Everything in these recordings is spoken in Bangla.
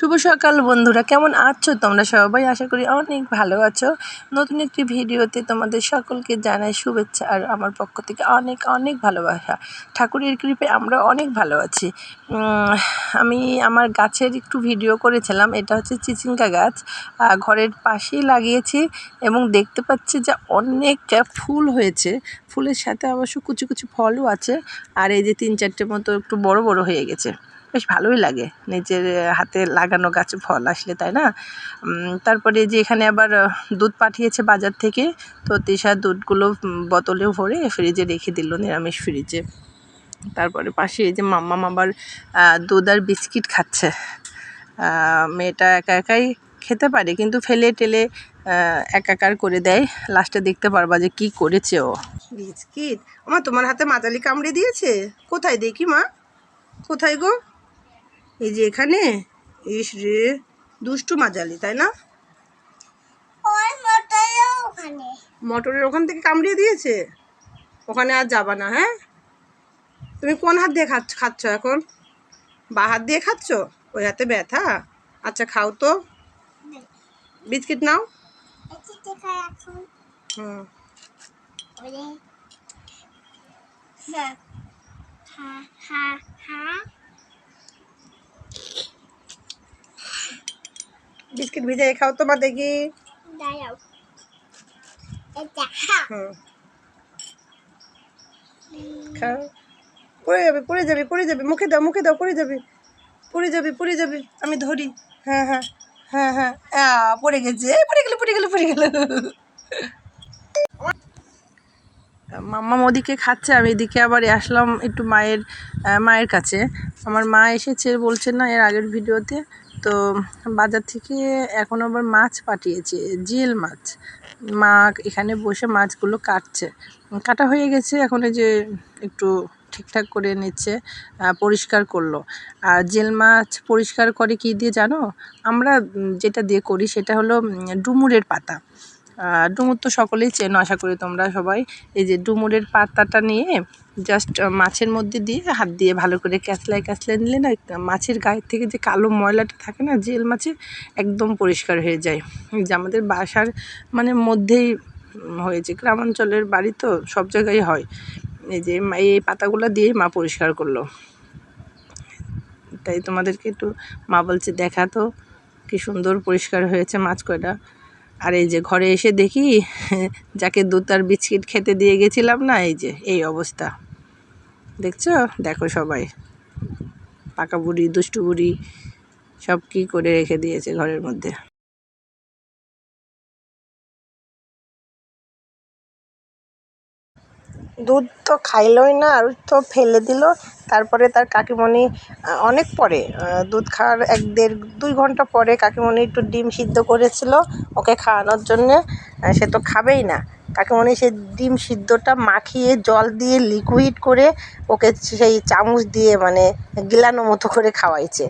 শুভ সকাল বন্ধুরা, কেমন আছো তোমরা সবাই? আশা করি অনেক ভালো আছো। নতুন একটি ভিডিওতে তোমাদের সকলকে জানাই শুভেচ্ছা আর আমার পক্ষ থেকে অনেক অনেক ভালোবাসা। ঠাকুরের কৃপে আমরা অনেক ভালো আছি। আমি আমার গাছের একটু ভিডিও করেছিলাম, এটা হচ্ছে চিচিঙ্কা গাছ। ঘরের পাশেই লাগিয়েছি এবং দেখতে পাচ্ছি যে অনেকটা ফুল হয়েছে। ফুলের সাথে অবশ্য কুচি কুচি ফলও আছে। আর এই যে তিন চারটে মতো একটু বড় বড় হয়ে গেছে। বেশ ভালোই লাগে। নিজের হাতে লাগানো গাছে ফল আসলে, তাই না? তারপরে যে এখানে আবার দুধ পাঠিয়েছে বাজার থেকে, তো তৃষা দুধগুলো বোতলে ভরে ফ্রিজে রেখে দিল, নিরামিষ ফ্রিজে। তারপরে পাশে এই যে মাম্মাম আবার দুধ আর বিস্কিট খাচ্ছে। মেয়েটা একা একাই খেতে পারে, কিন্তু ফেলে টেলে একাকার করে দেয়। লাস্টে দেখতে পারবা যে কি করেছে ও। বিস্কিট? আমার তোমার হাতে মাতালি কামড়ে দিয়েছে? কোথায় দেখি মা? কোথায় গো? এই যে এখানে ইস রে দুষ্টু মাজালি তাই না? ওই মোটরে ওখানে। মটরের ওখান থেকে কামড়িয়ে দিয়েছে? ওখানে আর যাবা না হ্যাঁ? তুমি কোন হাত দিয়ে খাচ্ছ খাচ্ছ এখন? বা হাত দিয়ে খাচ্ছ? ওই হাতে ব্যথা? আচ্ছা খাও তো। বিস্কিট নাও। হুম। ওরে। হ্যাঁ। হা বিস্কিট ভিজাই খাও তো মা দেখি। খাও পড়ে যাবে পড়ে যাবে পড়ে যাবে। মুখে দাও মুখে দাও পড়ে যাবে। পড়ে যাবে পড়ে যাবে। আমি ধরি। হ্যাঁ হ্যাঁ হ্যাঁ হ্যাঁ। পড়ে গেছে। পড়ে গেল পড়ে গেল পড়ে গেল। মাম্মা ওদিকে খাচ্ছে আমি এদিকে আবার আসলাম একটু মায়ের মায়ের কাছে। আমার মা এসেছে বলছে না এর আগের ভিডিওতে। তো বাজার থেকে এখন আবার মাছ পাঠিয়েছে জিয়েল মাছ। মা এখানে বসে মাছগুলো কাটছে। কাটা হয়ে গেছে, এখন এই যে একটু ঠিকঠাক করে নিচ্ছে পরিষ্কার করল। আর জেল মাছ পরিষ্কার করে কি দিয়ে জানো? আমরা যেটা দিয়ে করি সেটা হলো ডুমুরের পাতা। ডুমুর তো সকলেই চেনো, আশা করি তোমরা সবাই। এই যে ডুমুরের পাতাটা নিয়ে জাস্ট মাছের মধ্যে দিয়ে হাত দিয়ে ভালো করে ক্যাচলায় ক্যাচলায় নিলে না মাছের গায়ের থেকে যে কালো ময়লাটা থাকে না, জেল মাছের একদম পরিষ্কার হয়ে যায়। যে আমাদের বাসার মানে মধ্যেই হয়েছে, গ্রামাঞ্চলের বাড়ি তো সব জায়গায় হয়। এই যে এই পাতাগুলো দিয়েই মা পরিষ্কার করল। তাই তোমাদেরকে একটু মা বলছে, দেখা তো, কি সুন্দর পরিষ্কার হয়েছে মাছ কয়টা? আর এই যে ঘরে এসে দেখি, যাকে দুধ আর বিস্কিট খেতে দিয়ে গেছিলাম না, এই যে, এই অবস্থা। দেখছ? দেখো সবাই। পাকা বুড়ি, দুষ্টু বুড়ি, সব কী করে রেখে দিয়েছে ঘরের মধ্যে। দুধ তো খাইলই না আর তো ফেলে দিল। তারপরে তার কাকিমণি অনেক পরে দুধ খাওয়ার এক দেড়, দুই ঘণ্টা পরে কাকিমণি একটু ডিম সিদ্ধ করেছিল ওকে খাওয়ানোর জন্যে। সে তো খাবেই না। কাকিমণি সে ডিম সিদ্ধটা মাখিয়ে জল দিয়ে লিকুইড করে ওকে সেই চামচ দিয়ে মানে গিলানো মতো করে খাওয়াইছে।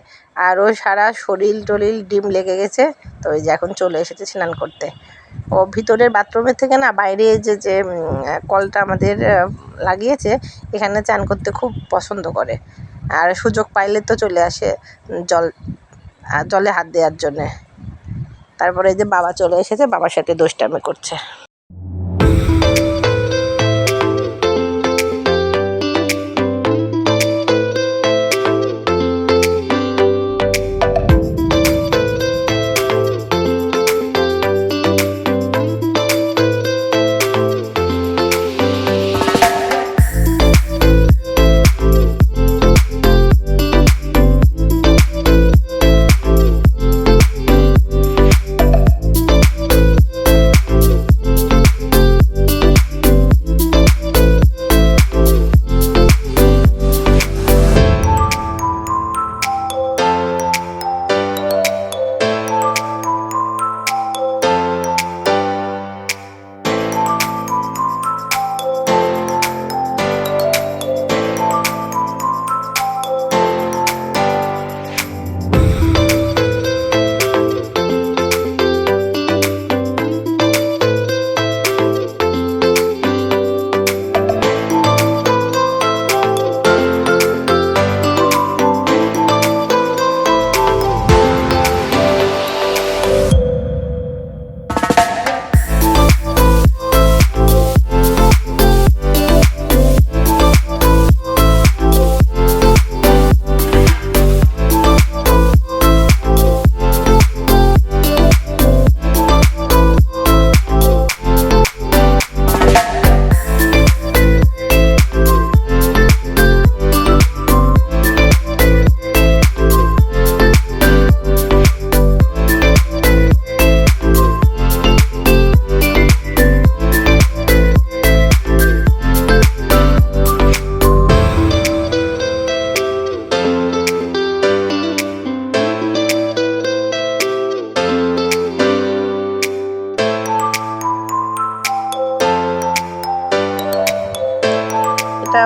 আর ও সারা শরীর টরিল ডিম লেগে গেছে। তো ওই যে এখন চলে এসেছে স্নান করতে। ও ভিতরের বাথরুমের থেকে না বাইরে যে যে কলটা আমাদের লাগিয়েছে, এখানে চান করতে খুব পছন্দ করে। আর সুযোগ পাইলে তো চলে আসে জল জলে হাত দেওয়ার জন্যে। তারপরে এই যে বাবা চলে এসেছে, বাবার সাথে দুষ্টামি করছে।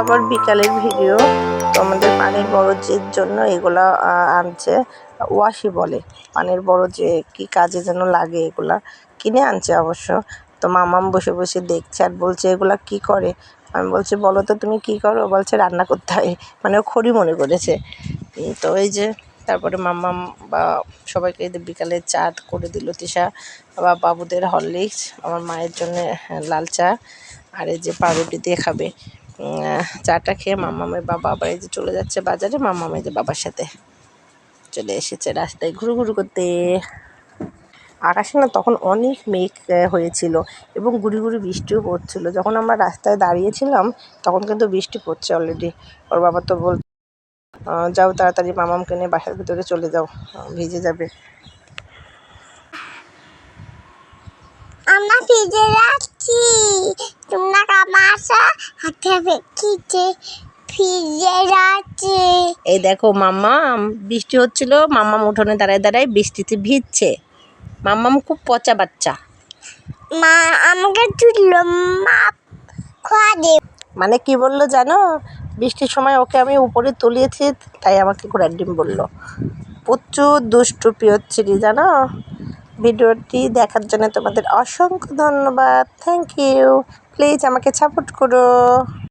আবার বিকালের ভিডিও তো আমাদের পানির বরজের জন্য এগুলা আনছে। ওয়াশি বলে, পানির বরজে কি কাজে যেন লাগে এগুলা। কিনে আনছে অবশ্য। তো মামাম বসে বসে দেখছে আর বলছে, এগুলা কি করে? আমি বলছি, বলো তো তুমি কি করো? বলছে, রান্না করতে হয়। মানে ও খড়ি মনে করেছে। তো এই যে, তারপরে মাম্মাম বা সবাইকে বিকালে চা করে দিল তিশা বা বাবুদের হরলিক্স, আমার মায়ের জন্য লাল চা। আর এই যে পাউরুটি দিয়ে খাবে। চাটা খেয়ে মাম্মামের বাবা আবার এই যে চলে যাচ্ছে বাজারে মাম্মাম এই যে বাবার সাথে চলে এসেছে রাস্তায় ঘুরু ঘুরু করতে। আকাশে না, তখন অনেক মেঘ হয়েছিল এবং গুড়ি গুড়ি বৃষ্টিও পড়ছিল। যখন আমরা রাস্তায় দাঁড়িয়েছিলাম, তখন কিন্তু বৃষ্টি পড়ছে অলরেডি ওর বাবা তো বল যাও তাড়াতাড়ি মামামকে নিয়ে বাসার ভিতরে চলে যাও ভিজে যাবে। আমরা ফিরে যাচ্ছি। তোমরা কামাশা হাতে ফেকিছে ফিরে যাচ্ছি। এই দেখো মাম্মাম বৃষ্টি হচ্ছিল মাম্মাম উঠোনে দাঁড়ায় দাঁড়ায় বৃষ্টিতে ভিজছে। মাম্মাম খুব পচা বাচ্চা। মা আমাকে খোয়া দে। মানে কি বলল জানো? বৃষ্টির সময় ওকে আমি উপরে তুলিয়েছি তাই আমাকে ঘোড়ার ডিম বলল। প্রচুর দুষ্টু পিয়চ্ছিরি জানো? ভিডিওটি দেখার জন্য তোমাদের অসংখ্য ধন্যবাদ। থ্যাংক ইউ প্লিজ আমাকে সাপোর্ট করো।